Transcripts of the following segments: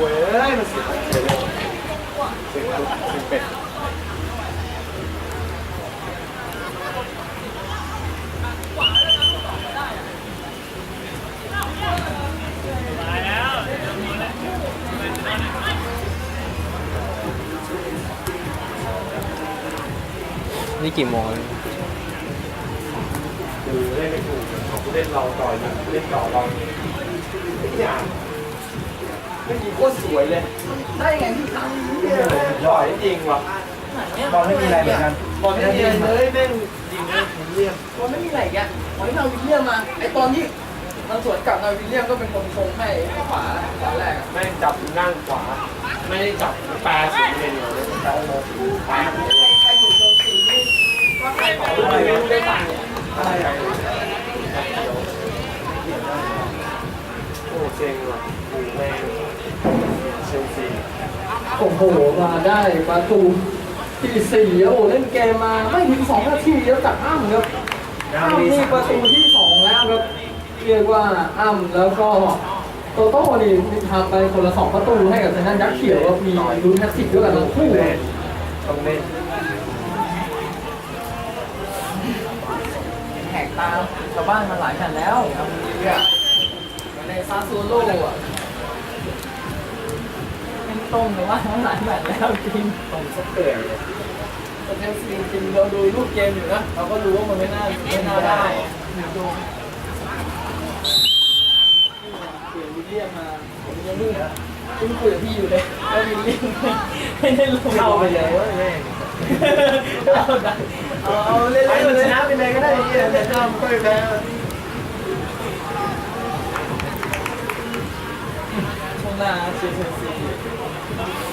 เว้ยมันเสียเสียเลยเสียงเสียเป็ดนี่กี่โมงคือเล่นไม่ถูกกูเล่นเราต่อยยิงเล่นต่อเราทุกอย่าง ไม่ยิงโคตรสวยเลย ได้ไงพี่ตังหล่อยจริงว่ะบอลไม่มีอะไรเหมือนกันบอลไม่เนียนเลยแม่งยิงเลยผมเรียกบอลไม่มีอะไรแกขอให้นาวิลเลียมมาไอตอนที่มันสวนกลับนาวิลเลียมก็เป็นคนชงให้ขวาตอนแรกอะแม่งจับนั่งขวา ไม่ได้จับแปรสีเลยเดียวเลยแต่โอ้โหแปรใครอยู่เชลซีนี่ว่าใครขอไม่รู้ได้ตังค์เนี่ยอะไรอะโอ้เซ็งว่ะโอ้แม่งเชลซี โอ้โห มาได้ประตูที่สี่แล้วโอ้เล่นเกมมาไม่ถึงสองนาทีแล้วจากอ้ำครับอ้ำนี่ประตูที่สองแล้วครับเรียกว่าอ้ำแล้วก็โตโต้นี่ทำไปคนละสองประตูให้กับทางด้านยักษ์เขียวครับมีลุ้นแฮตติกด้วยกันทั้งคู่เล่นต้องเล่นแหกตาชาวบ้านมาหลายแผ่นแล้วทำดีอะในซาซูโร่อะ เป็นตรงแต่ว่าหลายแผ่นแล้วจริงต้องสักเตะเลยแต่เทลซีจริงเราดูรูปเกมอยู่นะเราก็รู้ว่ามันไม่น่าไม่น่าได้ดูเปลี่ยนวิลเลียมมาผมยังเพิ่งเพิ่งคุยกับพี่อยู่เลยว่าวิลเลียมไม่ได้ลงเข้าไปเลยเว้ยแม่งเอาได้เอาเอาเล่นไอ้ๆมันเลชยนะไปเลยก็ได้ที่แต่ถ้ามันก็ไม่แพ้ นาเชีเชลซี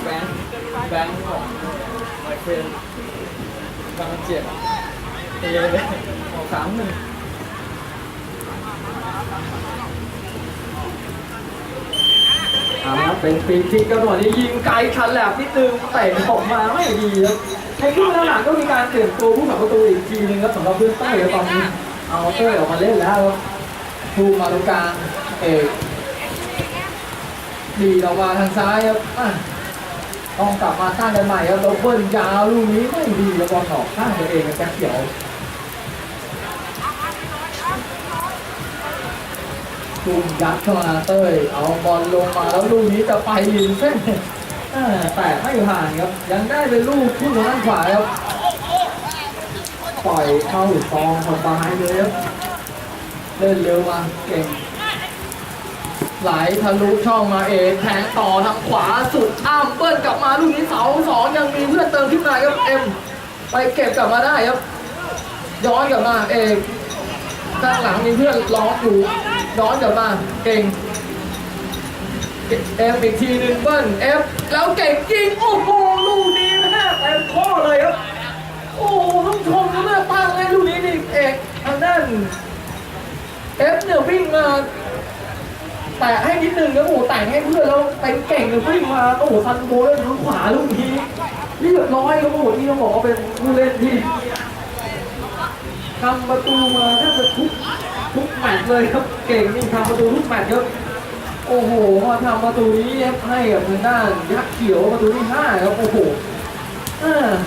แบงค์แบงค์ของไมเคิลบางเจ็บเอเลยออกสามหนึ่งเอาละเป็นฟรีคิกกระโดดนี้ยิงไกลชันแหลบนิดนึงเตะออกมาไม่ดีครับในครึ่งหลังก็มีการเปลี่ยนตัวผู้สับประตูอีกทีนึงครับสำหรับเพื่อนเต้ตอนนี้เอาเต้ยออกมาเล่นแล้วครับทูมาตรงกาเอก ดีออกมาทางซ้ายครับต้องกลับมาสร้างกันใหม่ครับโดเบิ้ลยาวลูกนี้ไม่ดีแล้วบอลออกข้างตัวเองกับแจ็คเขียวจุ่มยัดเข้ามาเต้ย เอาบอลลงมาแล้วลูกนี้จะไปยิงเส้นแต่ไม่ผ่านครับ ยังได้เป็นลูกทุ่งด้านขวาครับปล่อยเข้าซองสบายเลยครับเล่นเร็วมาเก่ง ไหลทะลุช่องมาเอกแทงต่อทางขวาสุดอ้ามเปิ้ลกลับมาลูกนี้เสาสองยังมีเพื่อนเติมขึ้นมาครับเอ็มไปเก็บกลับมาได้ครับ ย้อนกลับมาเอกข้างหลังมีเพื่อนล้อมอยู่ย้อนกลับมาเก่งเอฟอีกทีหนึ่งเบิ้ลเอฟแล้วเก่งยิงโอ้โหลูกนี้นะฮะเต็มข้อเลยครับโอ้โหต้องชมนเลือกตั้งเลยลูกนี้นี่เอกทางด้านเอฟเนี่ยวิ่งมา แตะให้นิดนึงแล้วโอ้โหแต่งให้เพื่อนแล้วเป็นเก่งเลยวิ่งมาโอ้โหทันโบเลยทางขวาลูกนี้เรียบร้อยครับโอ้โหนี่ต้องบอกว่าเป็นผู้เล่นที่ทำประตูมาแทบจะทุกทุกแมตช์เลยครับเก่งนี่ทำประตูทุกแมตช์ครับโอ้โหมาทำประตูนี้ให้กับทางด้านยักษ์เขียวประตูที่ห้าครับโอ้โห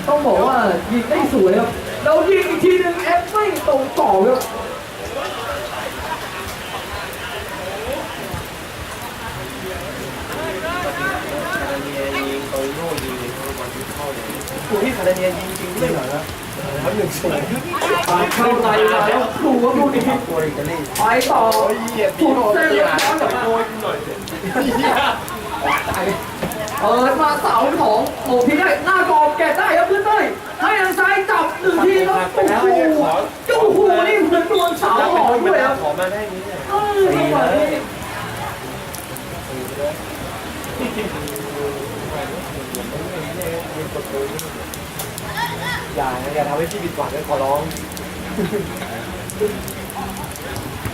ต้องบอกว่ายิงได้สวยครับเรายิงอีกทีหนึ่งเอฟไม่ตรงต่อครับ คาราเนียยิงโตโน่ยิงบอลที่เข้า เลยกูที่คาราเนียยิงจริงไม่เหรอนะเขาหนึ่งศูนย์ปาเข้าในมาแล้วครูครับลูกนี้ตัวอิตาลีไปต่อโอ้ยเหยียบพี่โดนตีหลังแต่โดนหน่อยเปิดมาเสาสองโอ้พี่ได้หน้ากรอบแกะได้ครับเพื่อนเต้ยให้ทางซ้ายจับหนึ่งทีครับโอ้โหโอ้โหนี่เหมือนโดนเสาหอด้วยครับขอมาได้นี้เนี่ย เออจังหวะนี้อย่าอย่าทำให้พี่ผิดหวังเลยขอร้อง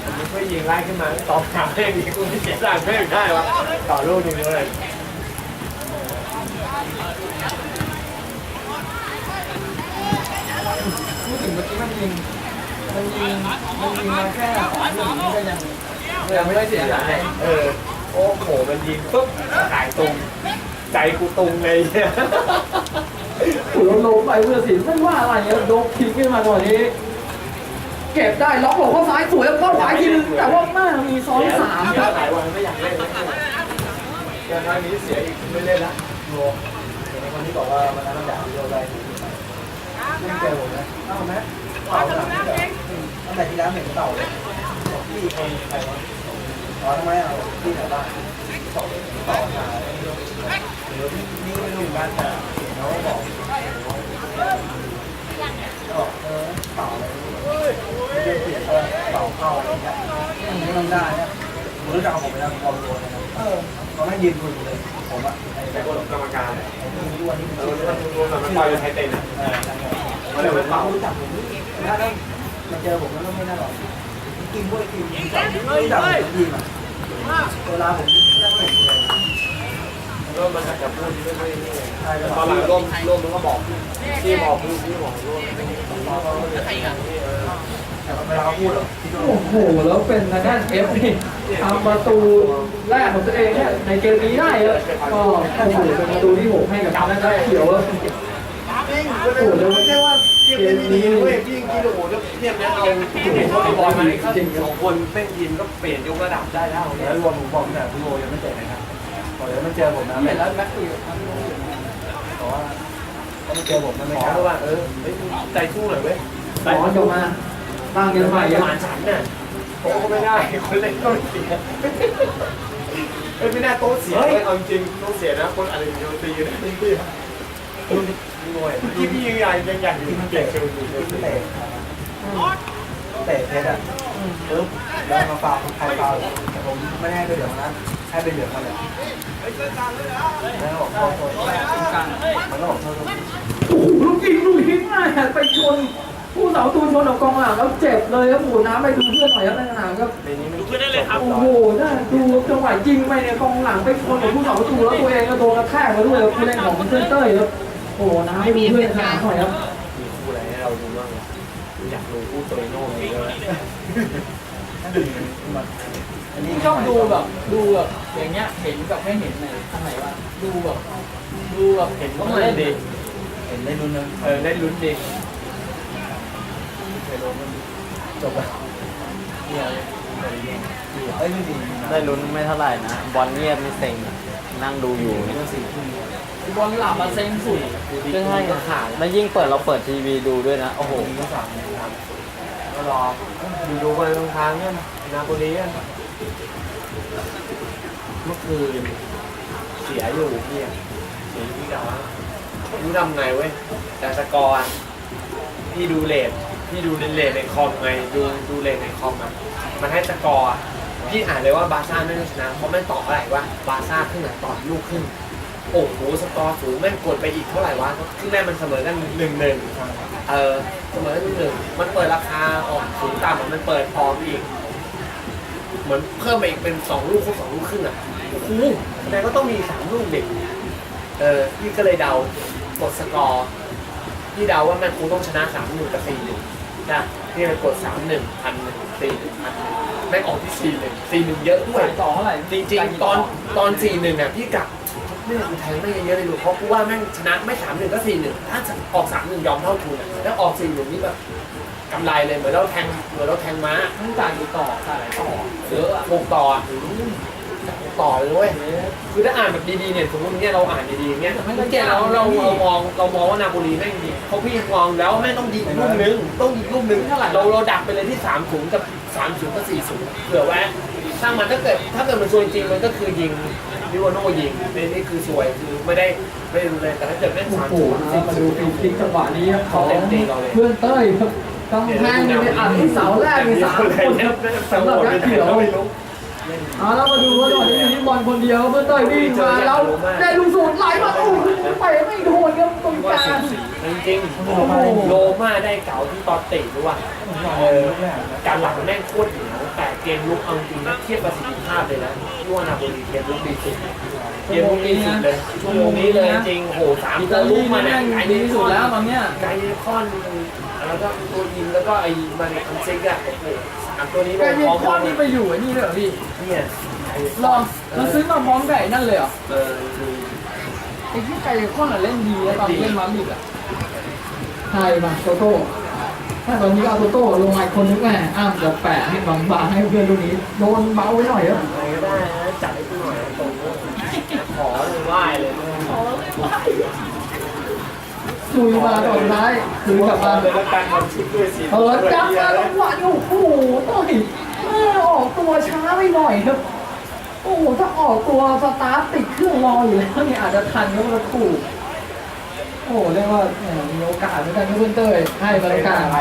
ผมไม่ค่อยยิงไล่ขึ้นมาต่อขาแม่งอีกกูไม่เสียหลังแม่งได้วะต่อลูกหนึ่งเลยพูดถึงเมื่อกี้มันยิงมันยิงมันยิงมาแค่สองลูกนี้ก็ยังยังไม่ได้เสียหายเออโอ้โหมันยิงปุ๊บสายตรงใจกูตรงเลยเนี่ย ถูกลงไปเพื่อสินไม่ว่าอะไรเนี่ยโดนทิ้งขึ้นมาตอนนี้ เก็บได้ล็อกหลบเข้าซ้ายสวยแล้วเข้าขวาอีกทีนึงแต่ว่าแม่มีซ้อนสามครับหลายวันไม่อยากเล่นแล้วแต่ครั้งนี้เสียอีกไม่เล่นละโง่เห็นคนที่บอกว่ามันนั้นมันด่าพี่โยได้ไม่เจอผมนะเอ้าแม่เต่าหลังนี่เหรอตั้งแต่ที่แล้วเห็นเต่าเลยพี่คนใครวะอ๋อทำไมเอาพี่แถวบ้านสองต่าหาเดี๋ยวนี่ไม่รู้เหมือนกันแต่เห็นเขาบอกก็เออเต่านเออเต่าเข้าอะไรอย่างเงี้ยไม่ต้องได้เนี่ยผมรู้จักกับผมไปแล้วผมพอรู้นะครับเออเขาไม่ยืนคุยเลย ผมอะแต่คนกรรมการผมไม่รู้วันนี้ผมเอชื่ออมันรวมกันมันต่อยไทยเต็นอะเออใช่ครับเดี๋ยวมันเป่ารู้จักผมถ้าได้มาเจอผมแล้วก็ไม่น่าหรอกกินพวกกินรู้จักรู้จักผมดีมาเวลาผมนั่งเห็นเลย ก็มันอาจจะพูดไม่ค่อยนี่ไงใช่ตอนหลังร่วมร่วมมันก็บอกพี่บอกพี่พี่บอกร่วมแต่เวลาพูดหรอโอ้โหแล้วเป็นทางด้านเอฟนี่ทำประตูแรกของตัวเองเนี่ยในเกมนี้ได้ครับก็โอ้โหเป็นประตูที่หกให้กับทางด้านเขียวครับจริงโอ้โหเดี๋ยวไม่ใช่ว่าเกมนี้เว้ยพี่กินโอ้โหแล้วเทียนะเอาเห็นว่าบอลมาให้เขาสองคนเป้นยินก็เปลี่ยนยกระดับได้แล้วแล้วรวมผมบอกแต่พี่โรยังไม่เจอนะครับ บอกเดี๋ยวมันเจอผมนะเห็นแล้วแม็กซี่ครับเพราะว่าต้องเจอผมนะไม่กล้าว่าเออใจสู้หน่อยเว้ยขอจบมาตั้งเกมใหม่ปคระรับมาณฉันน่ะโต๊ะก็ไม่ได้คนเล่นก็ไม่เสียเอ้ยไม่น่าโต๊ะเสียเฮ้ยเลยเอาจริงต้องเสียนะคนอะไรโยตีนะพี่หน่วยพี่พี่ยังใหญ่ยังใหญ่อยู่เก่งเชียวอยู่เตะเตะเพชรอะปึ๊บแล้วมาฟาวใครฟาวแต่ผมไม่ได้ให้ไปเหลืองนะให้ไปเหลืองมาเลยแลูกยิงลูกยิงมาไปชนผู้สาวตูชนกับกองหลังแล้วเจ็บเลยครับโอ้โหน้ำไปดูเพื่อนหน่อยครับในสนามครับในนี้ไม่โอ้โหน่าดูจังหวะยิงไปเนี่ยกองหลังไปชนกับผู้สาวตูแล้วตัวเองก็โดนกระแทกมาด้วยครับผู้เล่นของเซนเตอร์ครับโอ้โหน้ำให้ดูเพื่อนในสนามหน่อยครับ มีคู่อะไรให้เราดูบ้างอยากดูคู่โตโน่นี่ก็อั นนี้ชอบดูแบบดูแบบอย่างเงี้ยเห็นกับไม่เห็นไหนอันไหนวะดูแบบดูแบบเห็นก็ว่ามัมันนเล่นดีเห็นได้ลุ้นนะเออได้ลุ้นดีจบแล้วเนี่ยเอ้ยไม่ดีได้ลุ้นไม่เท่าไหร่นะ บอลเงียบนี่เซ็งอะนั่งดูอยู่เรื่องสี่ทุ่มบอลหลับมาเซ็งสุดก็ใช่ไงแล้วยิ่งเปิดเราเปิดทีวีดูด้วยนะ โอ้โหผมก็สามนะครับก็รอดูดูไปบางครั้งเนี่ยนาโปลีอะ เมื่อคืนเสียอยู่พี่อะสียพี่ดาวรู้ทำไงเว้ยแต่สกอร์อะพี่ดูเลทพี่ดูเลทในคอมไงดูดูเลทในคอมอะมันให้สกอร์อะพี่อ่านเลยว่าบาร์ซ่าไม่ได้ชนะเพราะแม่งต่อเท่าไหร่วะบาร์ซ่าขึ้นหลังต่อลูกขึ้นโอ้โหสกอร์สูงแม่งกดไปอีกเท่าไหร่วะครึ่งแรกมันเสมอกันหนึ่งหนึ่ง เออเสมอกันหนึ่งหนึ่งมันเปิดราคาออกสูงต่ำอะมันเปิดพร้อมอีก เหมือนเพิ่มไปอีกเป็นสองลูกครบสองลูกครึ่งอะ โอ้โหแสดงก็ต้องมีสามลูกเด็กเออพี่ก็เลยเดากดสกอร์พี่เดาว่าแม่งคงต้องชนะสามหนึ่งกับสี่หนึ่งนะพี่เลยกดสามหนึ่งพันหนึ่งสี่หนึ่งพันหนึ่งแม่งออกที่สี่หนึ่งสี่หนึ่งเยอะด้วยใส่ต่อเท่าไหร่จริงๆ ตอนตอนสี่หนึ่งอะพี่กลับไม่อยากแทงไม่เยอะเลยลูกเพราะกูว่าแม่งชนะไม่สามหนึ่งก็สี่หนึ่งถ้าออกสามหนึ่งยอมเท่าทุนอะแล้วออกสี่หนึ่งนี่แบบกำไรเลยเหมือนเราแทงเหมือนเราแทงม้าต้องจ่ายกี่ต่อจ่ายหลายต่อเยอะอะหกต่ออะ ต่อเลยเว้ยคือถ้าอ่านแบบดีๆเนี่ยสมมติเนี่ยเราอ่านดีๆเนี่ยเมื่อกี้เราเราเรามองเรามองว่านาโปลีแม่งดีเขาพี่มองแล้วแม่งต้องยิงลูกนึงต้องยิงลูกนึงเราเราดักไปเลยที่สามศูนย์กับสามศูนย์กับสี่ศูนย์เผื่อไว้สร้างมันถ้าเกิดถ้าเกิดมันซวยจริงมันก็คือยิงลิวาโน่ยิงนี่นี่คือซวยคือไม่ได้ไม่ได้ดูเลยแต่ถ้าเกิดแม่งโอ้สามโหศูนย์นะมาดูฟรีคิกจังหวะนี้ครับของเพื่อนเต้ยครับกำแพงอยู่ในอัดที่เสาแรกมีสามคนครับสำหรับยักษ์เขียว เอาแล้วมาดูว่าตอนนี้มีบอลคนเดียวเพื่อนเต้ยวิ่งมาแล้วได้ลูกสูตรไหลมาโอ้โหไปไม่โดนครับตรงกว่าลางสูสีจริงๆโลมาได้เก่าที่ตอนเตะด้วยเออการหลังแม่งโคตรเหนียวแต่เกมลุกเอาจริงนะเทียบประสิทธิภาพเลยนะที่ว่านาโปลีเกมลุกดีสุดเกมลุกดีสุดเลยชั่วโมงนี้เลยจริงโหสามอิตัตาวลุลีกมานี่เนี่ยแม่งไกดีที่สุดแล้วตอนเนี้ยไกคอน แล้วก็ตัวยิงแล้วก็ไอ้มาเนคันซิกอะโอ้โหสามตัวนี้แกลงยังพร้อมข้อนี้ไปอยู่ไอ้นี่ด้วยเหรอพี่เนี่ยลองเราซื้อมาพร้อมกับไอ้นั่นเลยเหรอเออคือไอ้ที่ไก่ข้อนอะเล่นดีนะตอนเล่นมาดริดอะใช่มาโตโต้ถ้าตอนนี้เอาโตโต้ลงมาอีกคนนึงแม่อ้ามจะแปะให้บางบางๆให้เพื่อนลูกนี้โดนเบาไว้หน่อยครับอะไรก็ได้นะจัดให้กูหน่อยตรงนี้ขอเลยไหว้เลยลุยุยมาตอนท้ายคือกลับมาเลยแล้วกันมันชุดด้วยสีเปิดจับมาจังหวะนี้โอ้โหต่อยแม่ออกตัวช้าไปหน่อยครับโอ้โหถ้าออกตัวสตาร์ทติดเครื่องรออยู่แล้วเนี่ยอาจจะทันก็มาถูกโอ้โหเรียกว่าแหมมีโอกาสเหมือนกันครับเพื่อนเต้ยให้บรรยาการอะ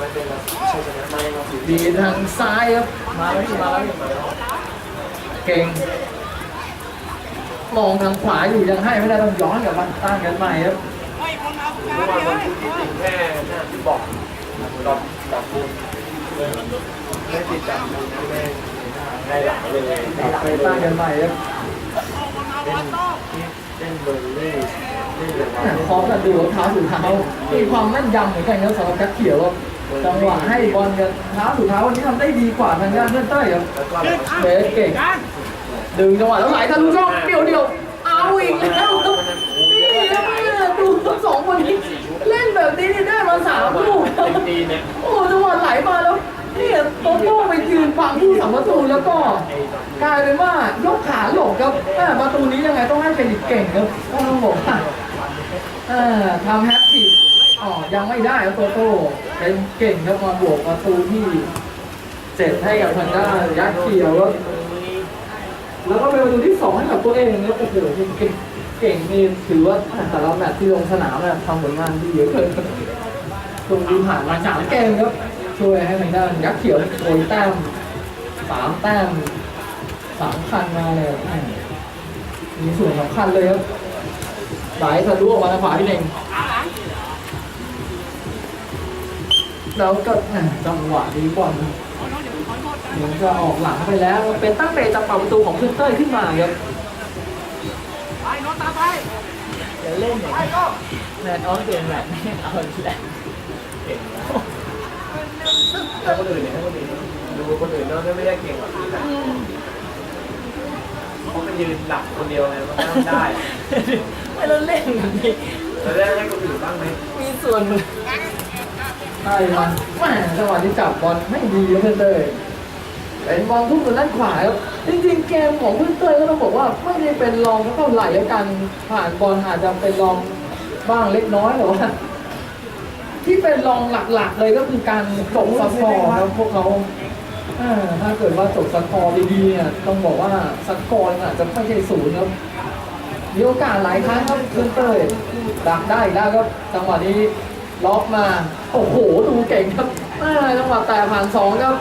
มันเป็นชัยชนะมาในเราสีดีทางซ้ายครับมาแล้วมาแล้วเก่งมองทางขวาอยู่ยังให้ไม่ได้ต้องย้อนกลับมาตั้งกันใหม่ครับ เมื่อวามันพูดจริงแค่หน้าที่บอกดอกดอกบุญไม่ติดจับบุญแม่ได้หลังเลยไปเลตั้งยกันใหม่ครับเล่นเล่นเบอร์เล่เล่นเลยพร้อมกับดูเท้าสู่เท้ามีความแม่นยำเหมือนกันครับสำหรับแจ็คเขียวครับจังหวะให้บอลกันเท้าสู่เท้าวันนี้ทำได้ดีกว่าทางด้านเพื่อนเต้ยครับแล้วก็เบสเก่งดึงจังหวะแล้วไหลทะลุช่องเดียวเดียวเอาอีกแล้วนี่ครับ เนี่ยดูทั้งสองคนนี้เล่นแบบนี้นี่ได้มาสามลูกครับดีเนี่ยโอ้จังหวะไหลมาแล้วเนี่ยโตโต้ไปยืนฟังผู้สัมประตูแล้วก็กลายเป็นว่ายกขาหลบครับแม่ประตูนี้ยังไงต้องให้เครดิตเก่งครับต้องบอกว่าเออทำแฮตทริกอ๋อยังไม่ได้ครับโตโต้เป็นเก่งครับมาบวกประตูที่เจ็ดให้กับทางด้านยักษ์เขียวครับแล้วก็เป็นประตูที่สองให้กับตัวเองแล้วโอ้โหเก่ง เก่งนี่ถือว่าแต่ละแมตช์ที่ลงสนามเนี่ยทำผลงานดีเหลือเกินตรงนี้ผ่านมาสามเกมครับ ช่วยให้ทางด้านยักษ์เขียวโกยแต้มสามแต้มสามคันมาเลยมีส่วนสำคัญเลยครับไหลทะลุออกมาทางขวาพี่เน่งแล้วก็จังหวะนี้บอลเหมือนจะออกหลังไปแล้ว เป็นตั้งเตะจับเป่าประตูของเพื่อนเต้ยขึ้นมาครับ จะเล่นอย่างแมตช์ออฟเกมแมตช์ไม่เอาอีกแล้วถ้าคนอื่นเนี่ยให้คนอื่นดูคนอื่นเนาะไม่ได้เก่งกว่าพี่นะเขาไปยืนหลับคนเดียวไงมันทำได้ไม่เราเล่นแบบนี้แล้วได้ให้คนอื่นบ้างไหมมีส่วนใช่มันแม่จังหวะที่จับบอลไม่ดีเพื่อนเต้ยเป็นบอลทุ่มทางด้านขวาครับ จริงๆเกมของเพื่อนเต้ยก็ต้องบอกว่าไม่ได้เป็นรองเท่าไหร่แล้วกันผ่านบอลอาจจะเป็นรองบ้างเล็กน้อยแต่ว่าที่เป็นรองหลักๆ เลยก็คือการจบสกอร์ครับพวกเขาถ้าเกิดว่าจบสกอร์ดีๆเนี่ยต้องบอกว่าสกอร์อาจจะไม่ใช่ศูนย์ครับมีโอกาสหลายครั้งครับเพื่อนเต้ยดักได้อีกแล้วครับจังหวะนี้ล็อกมา โอ้โห ดูเก่งครับจังหวะแต่ผ่านสองครับ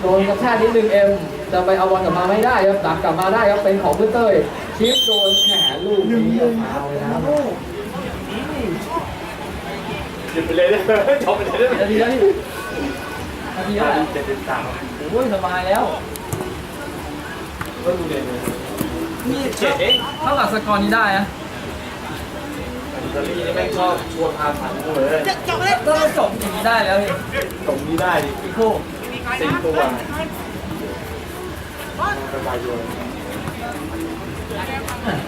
โดนกระแทกนิดนึงเอ็ม จะไปเอาบอลกลับมาไม่ได้ครับดักกลับมาได้ครับเป็นของเพื่อนเต้ยชิปโดนแขนลูกนี้เอาเลยนะครับหยุดไปเลยได้จบไปเลยได้ไหมนาทีแล้วพี่นาทีแล้วเจ็ดสิบสามโอ้ยสบายแล้วก็ดูเด่นเลยนี่เจ็ดเองเท่ากับสกอร์นี้ได้นะอิตาลีนี่แม่งชอบชวนพาฝันกูเลยก็จบอย่างนี้ได้แล้วพี่ตรงนี้ได้ดิอีโคู่สี่ตัว ป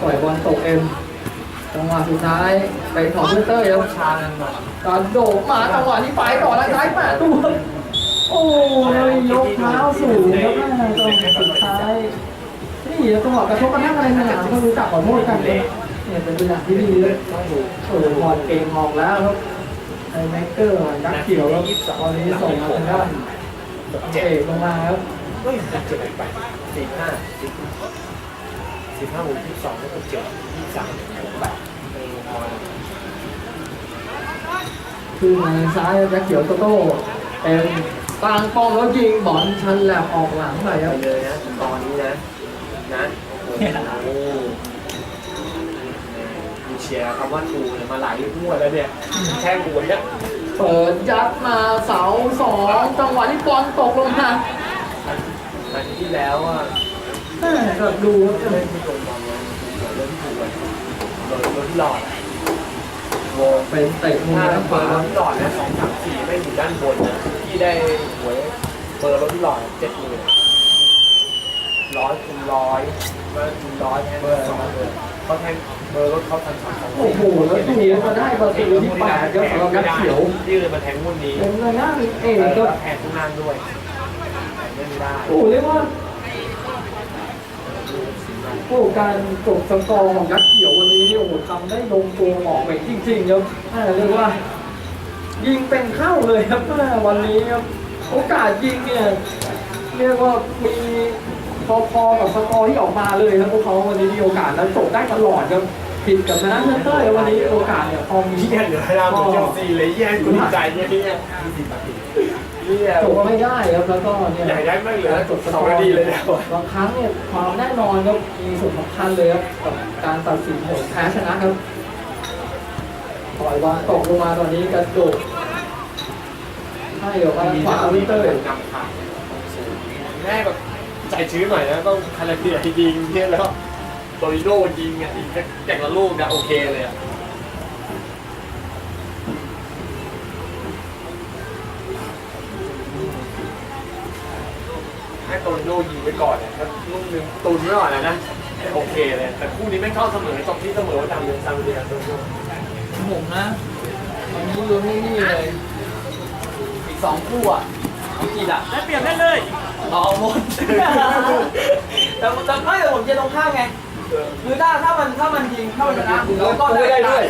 ล่อยบอลตกเอ็มจังหวะสุดท้ายไปของเพื่อเต้ยครับชากันหน่อยการโดดมาจังหวะนี้ไปต่อแล้วซ้ายแปดตัวโอ้ยยกเท้าสูงครับแม่ตรงสุดท้ายนี่จังหวะกระทบกระทั่งอะไรสนามก็รู้จักขอโทษกันเลยเนี่ยเป็นตัวอย่างที่ดีเลยต้องดูโอ้โหบอลเก่งออกแล้วครับไอ้แม็กเกอร์ยักษ์เขียวครับตอนนี้ส่งมาทางด้านเจกลงมาครับ เฮ้ยเจ็ดไปสี่ห้าสิบสิบห้าหกสิบสองแล้วก็เจ็ดยี่สามแปดเออพอคือมาซ้ายยักษ์เขียวโตโต้เป็นกลางป้อมแล้วยิงบอลชันแหลบออกหลังไปครับเลยนะตอนนี้นะนะโอ้โหมีเชียร์คำว่าทูเนี่ยมาหลายมั่วแล้วเนี่ยแค่กูเนี่ยเปิดยัดมาเสาสองจังหวะที่บอลตกลงมา อันที่แล้วอะแม่แบบดูครับเล่นที่ตรงบอลเลยเล่นถูกเลยโดนโดนที่หลอดโวเป็นเตะมุมถ้าทางขเปิดวารถที่หลอดนะสองสามสี่ไม่อยู่ด้านบนนะที่ได้หวยเปิดรถที่หลอดเจ็ดหมื่นรร้อยคูณร้อยเบอร์คูณร้อยแทนเบอร์สองเบอร์เขาแทนเบอร์รถเขาทันสองสองโอ้โหแล้วดูมาได้ประตูที่แปดครับสำหรับยักษ์เขียวที่เลยมาแทงหุ้นนี้เป็นระนาดเอเอกก็อแทนทุกนั่นด้วย แทนไม่ได้โอ้เรียกว่า โอ้การจบสกอร์ของยักษ์เขียววันนี้เนี่ยโอ้โหทำได้ลงตัวเหมาะไปจริงๆครับอ่าเรียกว่า ยิงเป็นเข้าเลยครับอ่าวันนี้ครับโอกาสยิงเนี่ยเรียกว่ามีพอๆกับสกอร์ที่ออกมาเลยครับพวกเขาวันนี้มีโอกาสแล้วจบได้ตลอดครับผิดกับชนะเพื่อนเต้ยวันนี้โอกาสเนี่ยพอมีเยี่ยเหลือเวลาเหมือนเชลซีเลยเยี่ยกูดีใจเนี่ย เนี่ยเยี่ยจบไม่ได้ครับแล้วก็เนี่ยอยากได้ไม่เหลือจบสสกองอร์นาทีเลยเนี่ยบางครั้งเนี่ยความแน่นอนครับมีส่วนสำคัญเลยครับกับการตัดสินผลแพ้ชนะครับปล่อยวางตกลงมาตอนนี้กระโดดให้กับว่าขวาวินเตอร์นำขาดแม่แบบใจชื้นหน่อยนะต้องคาราเบียยิงเนี่ยแล้วโตริโน่ยิงอะยิงแต่ละลูกนะโอเคเลยอะ ตริโน่ยิงไว้ก่อนเนี่ยถ้าลูกหนึงตุนไว้ก่อนนะนะโอเคเลยแต่คู่นี้ไม่เข้าเสมอจบที่เสมอว่าจำเลยซามเดียโตริโน่ผมนะวันนี้ลุ้นนี่นี่เลยอีกสองคู่อะอังกฤษอะได้เปรียบได้เลยเอาหมดแต่แต่ไม่แต่ผมเชียร์ตรงข้ามไงคือถ้าถ้ามันถ้ามันยิงถ้ามันชนะเราก็ได้ด้วย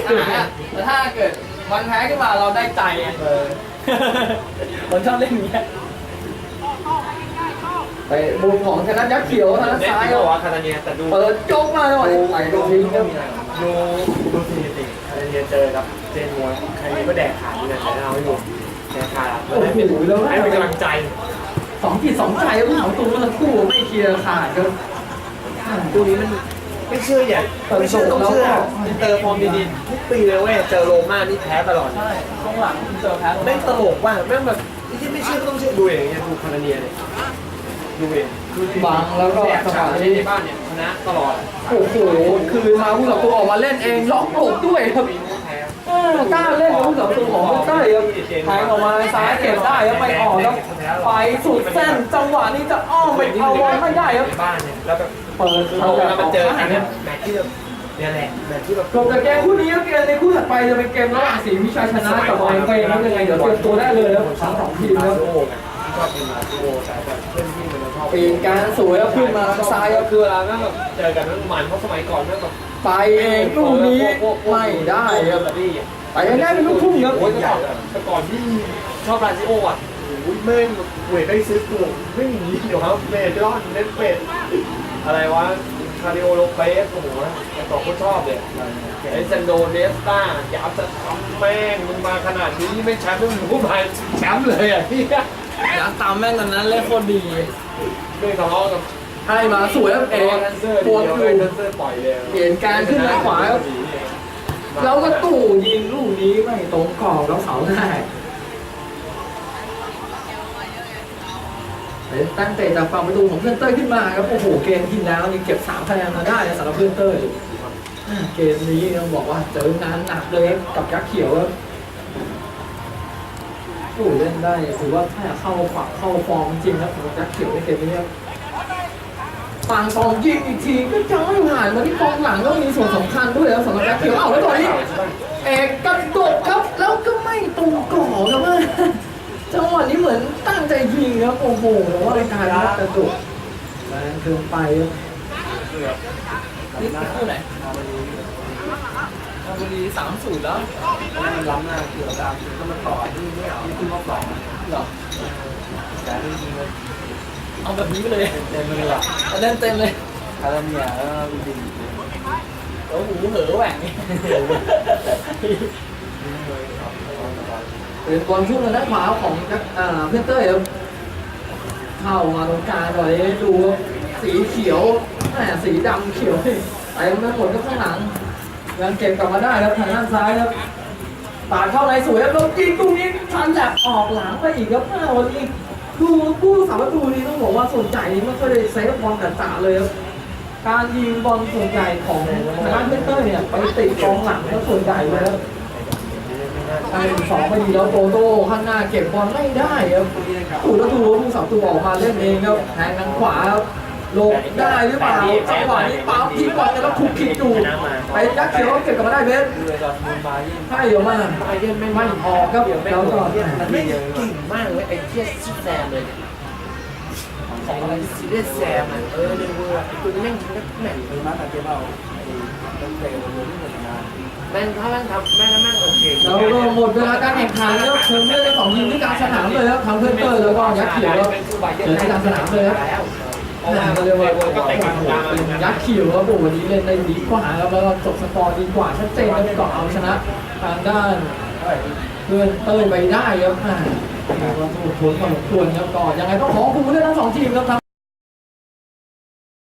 แต่ถ้าเกิดมันแพ้ขึ้นมาเราได้ใจไงผมชอบเล่นอย่างเงี้ย ไปบุญของธนัทยักษ์เขียวธนัทเล่นซ้ายที่คบรัอบกว่าคาตาเนียแต่ดูเปิดโจกมาหน่อยไปตรงนี้ครับดูดูสถิติคาตาเนียเจอกับเจนมวยใครก็แดกขาดนี่นะแต่เอาไม่อยู่แดกขาดอะให้เป็นให้เป็นกำลังใจสองจิตสองใจครับเอาตัวเมื่อคู่ไม่เคลียร์ขาดครับตัวนี้มันไม่เชื่ออย่าไม่เชื่อต้องเชื่ออินเตอร์ฟอร์มดีๆทุกปีเลยเว้ยเจอโรม่านี่แพ้ตลอดใช่ช่วงหลังเจอแพ้แม่งตลกว่ะแม่งแบบที่ไม่เชื่อก็ต้องเชื่อดูอย่างเงี้ยดูคาตาเนียเนี่ย ดูเองคือบังแล้วก็แดกจังหขาดวะในนี้บ้านเนี่ยชนะตลอดโอ้โห คืนมาผู้สับตัวออกมาเล่นเองล็อกหลบด้วยครับปีนู้นแพ้เออกล้าเล่นกับผู้สับตัวของเต้ยครับแทงออกมาซ้ายเก็บได้ครับไม่ออกครับไปสุดเส้นจังหวะนี้จะอ้อมไปเอาบอลไม่ได้ครับ ในบ้านเนี่ยแล้วแบบเปิดคือเขาเวแบบลามันเจอกันเนี่เนี่ยยแมตช์ที่แบบเนี่ยแหละแมตช์ที่แบบ จบจากเกมคู่นี้ครับเกมในคู่ถัดไปจะเป็นเกมระหว่างสีวิชัยชนะกับไมเฟย์ครับยังไงเดี๋ยวเตรียมตัวได้เลยครับทั้งสองทีมมาครับ โอ้ไงที่ชอบเป็นมาโอ้แต่แบบเพื่อนที่มันชอบ ปีนการสวยครับขึ้นมาทางซ้ายครับคือเวลาแม่งแบบเจอกันแม่งมันเพราะสมัยก่อนแม่งแบบไปเองลูกนี้ไม่ได้ครับนี่ไปได้เป็นลูกทุ่งครับโอ้ยแต่ก่อนแต่ก่อนที่ชอบราซิโออะโอ้ยแม่งเวทได้ซื้อตัวไม่มีเดี๋ยวครับเวทรอดเล่นเวทอะไรวะคาริโอโลเปสโอ้โหแต่ต่อคนชอบเลยไอ้เซนโดเนสตาอยากจะทำแม่งมึงมาขนาดนี้ไม่แชมป์มึงรู้มาแชมป์เลยอะพี่ อยากตามแม่งตอนนั้นเล่นโคตรดีไม่ทะเลาะกับให้มาสวยครับเองแดนเซอร์ปวดเดียวอเลยยู่แดนเซอร์ปล่อยเลยเปลี่ยนการขึ้นทางขวาครับแล้วก็ตู่ยิงลูกนี้ไม่ตรงกรอบแล้วเสาได้เป็นตั้งเตะจากฝั่งประตูของเพื่อนเต้ยขึ้นมาครับโอ้โหเกมที่แล้วนี่เก็บ3คะแนนมาได้นะสำหรับเพื่อนเต้ยอ่าเกมนี้ต้องบอกว่าเจองานหนักเลยครับกับยักษ์เขียวครับ โอ้เล่นได้ถือว่าถ้าเข้าฝักเข้าฟอร์มจริงครับสำหรับยักษ์เขียวในเกมนี้ครับฝั่งสองยิงอีกทีก็จะไม่ผ่านมาที่กองหลังก็มีส่วนสำคัญด้วยแล้วสำหรับแบ็คเขียวเอาแล้วตอนนี้เอกกระโดดครับแล้วก็ไม่ตรงกรอครับจังหวะนี้เหมือนตั้งใจยิงครับโอ้โหแต่ว่าการรับกระโดดแรงเกินไปครับนี่คู่ไหน บุรีสามศูนย์แล้วมันล้ำหน้าเกี่ยวกับก็มันต่อที่ไม่เอาที่ขึ้นรอบสองเหรอแต่จริงๆเลยเอาแบบนี้ไปเลยเต็มเลยอะเอเล่นเต็มเลยคาราเมียเออจริงโอ้โหเหอแหว่งเป็นบอลช่วงทางด้านขวาของอ่าเพื่อนเต้ยครับเข้ามาตรงกลางตอนนี้ดูสีเขียวแหมสีดำเขียวเต็มไปหมดก็ข้างหลัง ยังเก็บกลับมาได้ครับทางด้านซ้ายครับปาดเข้าในสวยครับล้วยิงตรงนี้ทันแลบออกหลังไปอีกครับอ้าวันนี้ดูผู้สาประตูนี้ต้องบอกว่าสนใหญ่นี่ไม่ค่อยได้เซฟบอลจ๋าเลยครับการยิงบอลส่วนใหญ่ของทางด้านเพเตอร์เนี่ยไปติดกองหลังแล้วส่วนใหญ่เลยครับใช่สองพอดีแล้วโตโต้ข้างหน้าเก็บบอลไม่ได้ครับถูกแล้วดูว่าผู้สาประตูออกมาเล่นเองครับแทงทางขวาครับ ลบได้หรือเปล่าจังหวะนี้ปั๊มทีก่อนจะต้องคุกคิดอยู่ไปยักษ์เขียวเก็บกลับมาได้เบสดูเยอร์ทมุนด์บาเยิร์นให้เดี๋ยวมาบาเยิร์นไม่ไม่ออกครับแล้วก็ไม่เก่งมากเลยไอ้เทียซิแซมเลยของอะไรซิเดแซมอะเออเลยเว้ยไอ้ตัวนี้แม่งยิงได้แม่งเป็นมาตาเก็บเอาตั้งเตะบอลลูนที่หนึ่งนะแม่งถ้าแม่งทำแม่งแม่งโอเคแล้วก็หมดเวลาการแข่งขันแล้วเชิญเลือกสองทีมที่กลางสนามเลยครับทางเพื่อนเตอร์แล้วก็ยักษ์เขียวครับเจอที่กลางสนามเลยครับ ราะว่าเรียกว่าก็แตะกันกลางเป็นยักษ์ขี่ว่าโบโอ้โหวันนี้เล่นได้ดีกว่าครับแล้วก็จบสกอร์ดีกว่าชัดเจนแล้วก็เอาชนะทางด้านเพื่อนเต้ยไปได้ครับอ่าถือว่าสมุดผลพอสมควรครับก็ยังไงต้องขอขอบคุณด้วยทั้งสองทีมครับ